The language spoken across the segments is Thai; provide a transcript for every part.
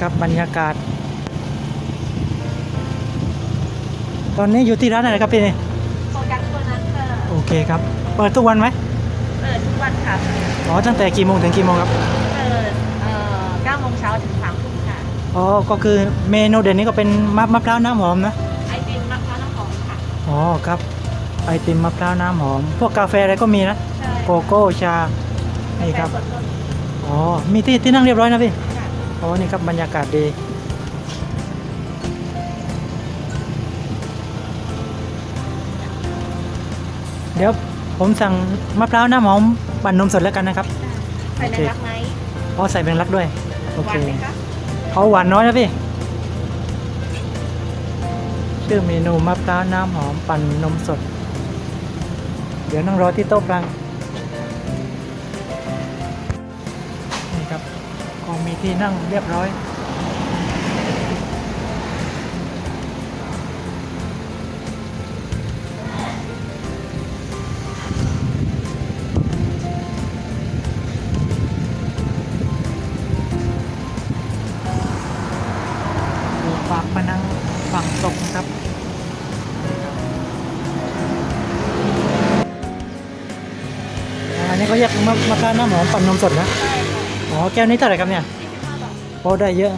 ครับบรรยากาศ ตอนนี้อยู่ที่ร้านอะไรครับพี่นี่โฟกัสตัวนั้นค่ะโอเคครับ เปิดทุกวันไหมเปิดทุกวันค่ะ อ๋อตั้งแต่กี่โมงถึงกี่โมงครับ เปิดเอ่อ9โมงเช้าถึง3ทุ่มค่ะ อ๋อ ก็คือเมนูเด่นนี้ก็เป็นมะมะพร้าวน้ำหอมนะ ไอติมมะพร้าวน้ำหอมค่ะ อ๋อครับ ไอติมมะพร้าวน้ำหอม พวกกาแฟอะไรก็มีนะ ใช่โกโก้ชา นี่ครับ กาแฟสดต้นอ๋อ มีที่ที่นั่งเรียบร้อยนะพี่ค่ะอ๋อนี่ครับบรรยากาศดี เดี๋ยวผมสั่งมะพร้าวน้ำหอมปั่นนมสดแล้วกันนะครับ ใส่ในรักไหมอ๋อใส่เป็นลักด้วย โอหเควานไหมคะเอาหวานน้อยนะพี่ชื่อเมนูมะพร้าวน้ำหอมปั่นนมสด เดี๋ยวนั่งรอที่โต๊ะกลาง มีที่นั่งเรียบร้อย ดูปากพนังฝั่งตกนะครับอันนี้เขาเรียกมะมะพร้าวน้ำหอมปั่นนมสดนะใช่ค่ะอ๋อ แก้วนี้เท่าไหร่ครับเนี่ย เพราทโอ้ได้เยอะ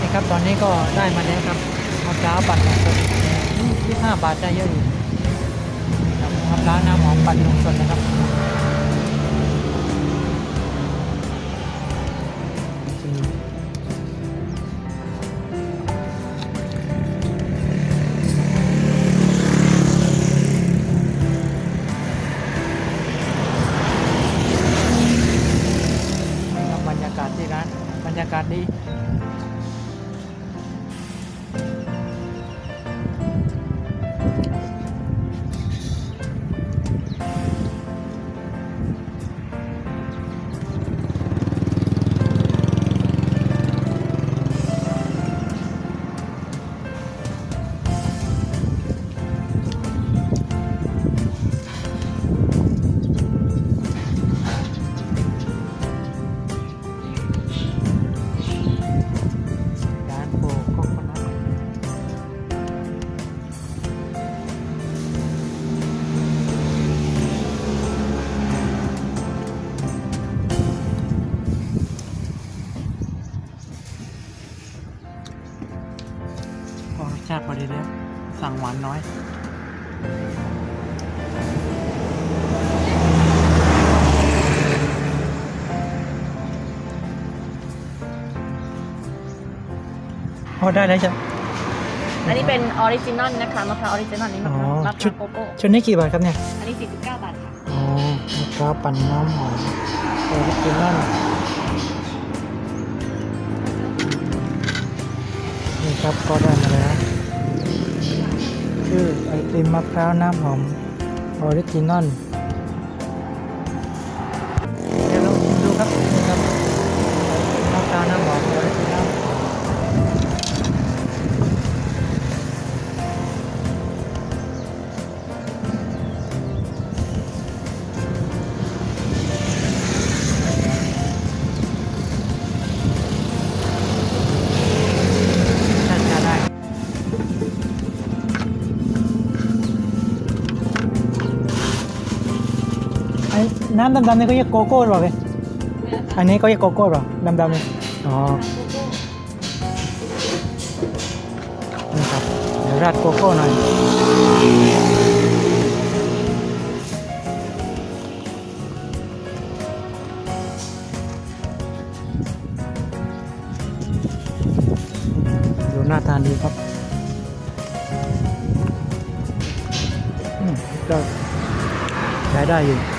นี่ครับตอนนี้ก็ได้มาแล้วครับมะพร้าวปั่นนสดยี่ห้าบาทได้เยอะอยู่ครับมะพร้าวน้ำหอมปั่นนมสดนะครับ ที่ร้านบรรยากาศดี ชาติพอดีแล้ว สั่งหวานน้อยพอได้แล้วจ้ะอันนี้เป็นออริจินอลนะคะมะพร้าวออริจินอลนี่มะพร้าวอ๋อมะพชุร้าดวโกโก้ชุดนี้กี่บาทครับเนี่ย อันนี้ 49 บาทค่ะ อ๋อมะพร้าวปั่นน้ำหอมออริจินอลนี่ครับก็ได้มาแล้ว ชื่อไอติมมะพร้าวน้ำหอมออริจินอล น้ำดำๆนี่ก็เรียกโกโก้หรอเปล่าพี่อันนี้ก็เรียกโกโก้หรอดำๆนี่อ๋อนี่ครับเดี๋ยวราดโกโก้หน่อยดูน่าทานดีครับอืมก็ใช้ได้อยู่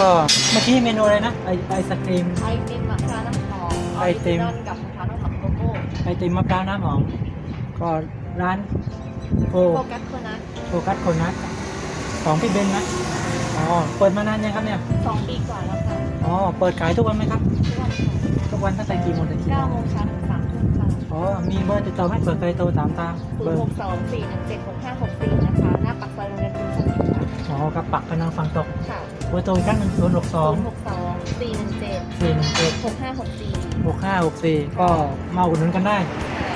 ก็เมื่อกี้เมนูอะไรนะไอไอศครีม ไอติมมะพร้าวน้ำหอมอไออริติจิมนอลกับมะพร้าวน้ำหอมโกโก้ไอติมมะพร้าวน้ำหอมก็ร้านโฟโฟกัสโคนัทโฟกัสคนนัทของพี่เบนนะอ๋อเปิดมานานยังครับเนี่ยสองปีกว่าแล้วค่ะอ๋อเปิดขายทุกวันไหมครับ ทุกวันค่ะทุกวันตั้งแต่กี่โมงถึงกี่เก้าโมโมงงเช้าถึงสามทุ่มค่ะอ๋อมีเบอร์ติดต่อไหมเปิดเคยโทรถามตามศูเบนอย์ร์หกสองสี่หนึ่งเจ็ดหกห้าหกสี่นะคะ หน้าปากซอยโรงเรียนกรุงเทพค่ะ อ๋อกระปักกำลังฟังตกค่ะเบอร์โทรอีกครั้งหนึ่งศูนย์หกสศูองนย์หกสองสี่หนึ่งเจ็ดสี่หนึ่งเจ็ดหกห้าหกสี่ก็มาอุดหนุนกันได้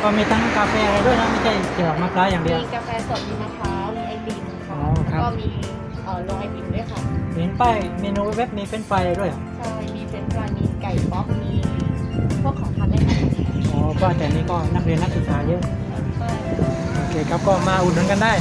ก็มีทั้งกาแฟอะไรด้วยนะไม่ใช่เกี่ยวกับมะพร้าวอย่างเดียว มีกาแฟสด มีมะพร้าว มีไอติมอ๋ค่ะอครับแล้วก็มีเอ่อลงไอติมด้วยค่ะ เห็นป้ายเมนูเว็บมีเฟรนช์ฟรายด้วยเหรอใช่ มีเฟรนช์ฟรายมีไก่ป๊อปมีพวกของทานเล่นค่อ๋อก็แต่นี้ก็นักเรียนนักศึกษาเยอะ โอเคครับก็มาอุดหนุนกันได้